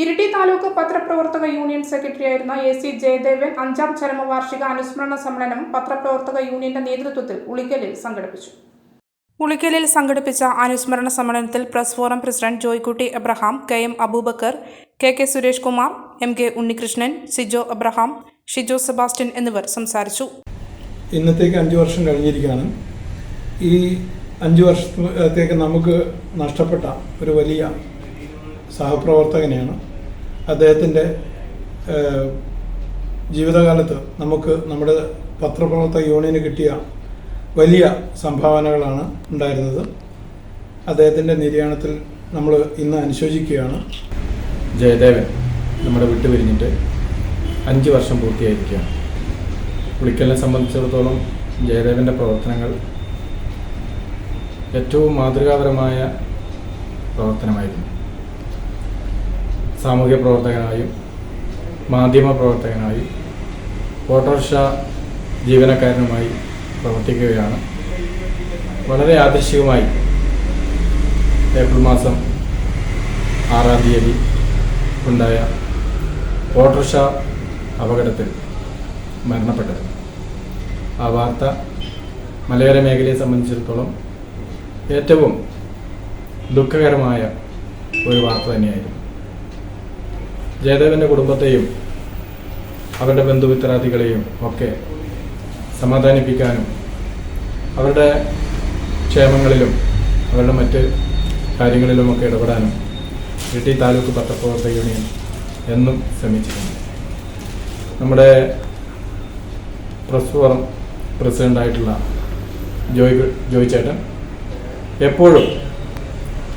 ഇരിട്ടി താലൂക്ക് പത്രപ്രവർത്തക യൂണിയൻ സെക്രട്ടറിയായിരുന്ന A C Jayadevan അഞ്ചാം ചരമവാർഷിക അനുസ്മരണ സമ്മേളനം പത്രപ്രവർത്തക യൂണിയന്റെ നേതൃത്വത്തിൽ ഉളിക്കലിൽ സംഘടിപ്പിച്ചു. ഉളിക്കലിൽ സംഘടിപ്പിച്ച അനുസ്മരണ സമ്മേളനത്തിൽ press forum president Joykutty Abraham K M Abubakar K K Suresh Kumar M K Unnikrishnan Sijo Abraham Shijo Sebastian എന്നിവർ സംസാരിച്ചു. ഇന്നത്തേക്ക് അഞ്ച് വർഷം കഴിഞ്ഞിരിക്കുകയാണ്. ഈ അഞ്ച് വർഷത്തേക്ക് നമുക്ക് നഷ്ടപ്പെട്ട ഒരു വലിയ സഹപ്രവർത്തകനെയാണ്. അദ്ദേഹത്തിന്റെ ജീവിതകാലത്ത് നമുക്ക് നമ്മുടെ പത്രപ്രവർത്തക യൂണിയന് കിട്ടിയ വലിയ സംഭാവനകളാണ് ഉണ്ടായിരുന്നത്. അദ്ദേഹത്തിന്റെ നിര്യാണത്തിൽ നമ്മൾ ഇന്ന് അനുശോചിക്കുകയാണ്. ജയദേവൻ നമ്മുടെ വിട്ടുപിരിഞ്ഞിട്ട് അഞ്ച് വർഷം പൂർത്തിയായിരിക്കുകയാണ്. പുളിക്കലിനെ സംബന്ധിച്ചിടത്തോളം ജയദേവന്റെ പ്രവർത്തനങ്ങൾ ഏറ്റവും മാതൃകാപരമായ പ്രവർത്തനമായിരുന്നു. സാമൂഹ്യ പ്രവർത്തകനായും മാധ്യമ പ്രവർത്തകനായും ഓട്ടോറിക്ഷ ജീവനക്കാരനുമായി പ്രവർത്തിക്കുകയാണ്. വളരെ ആദർശികമായി ഏപ്രിൽ മാസം ആറാം തീയതി ഉണ്ടായ ഓട്ടോറിക്ഷ അപകടത്തിൽ മരണപ്പെട്ടത്. ആ വാർത്ത മലയോര മേഖലയെ സംബന്ധിച്ചിടത്തോളം ഏറ്റവും ദുഃഖകരമായ ഒരു വാർത്ത തന്നെയായിരുന്നു. ജയദേവന്റെ കുടുംബത്തെയും അവരുടെ ബന്ധുമിത്രാദികളെയും ഒക്കെ സമാധാനിപ്പിക്കാനും അവരുടെ ക്ഷേമങ്ങളിലും അവരുടെ മറ്റ് കാര്യങ്ങളിലുമൊക്കെ ഇടപെടാനും ഇട്ടി താലൂക്ക് പത്രപ്രവർത്തക യൂണിയൻ എന്നും ശ്രമിച്ചിട്ടുണ്ട്. നമ്മുടെ പ്രസ് ഫോറം പ്രസിഡന്റായിട്ടുള്ള ജോയ് ജോയ് ചേട്ടൻ എപ്പോഴും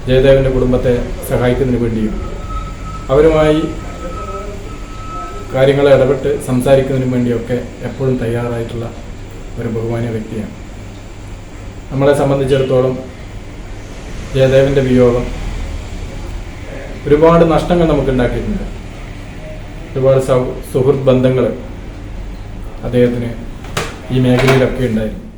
ജയദേവന്റെ കുടുംബത്തെ സഹായിക്കുന്നതിന് വേണ്ടിയും അവരുമായി കാര്യങ്ങൾ ഇടപെട്ട് സംസാരിക്കുന്നതിനു വേണ്ടിയൊക്കെ എപ്പോഴും തയ്യാറായിട്ടുള്ള ഒരു ബഹുമാന്യ വ്യക്തിയാണ്. നമ്മളെ സംബന്ധിച്ചിടത്തോളം ജയദേവന്റെ വിയോഗം ഒരുപാട് നഷ്ടങ്ങൾ നമുക്ക് ഉണ്ടാക്കിയിട്ടുണ്ട് ഒരുപാട് സുഹൃത്ത് ബന്ധങ്ങൾ അദ്ദേഹത്തിന് ഈ മേഖലയിലൊക്കെ ഉണ്ടായിരുന്നു.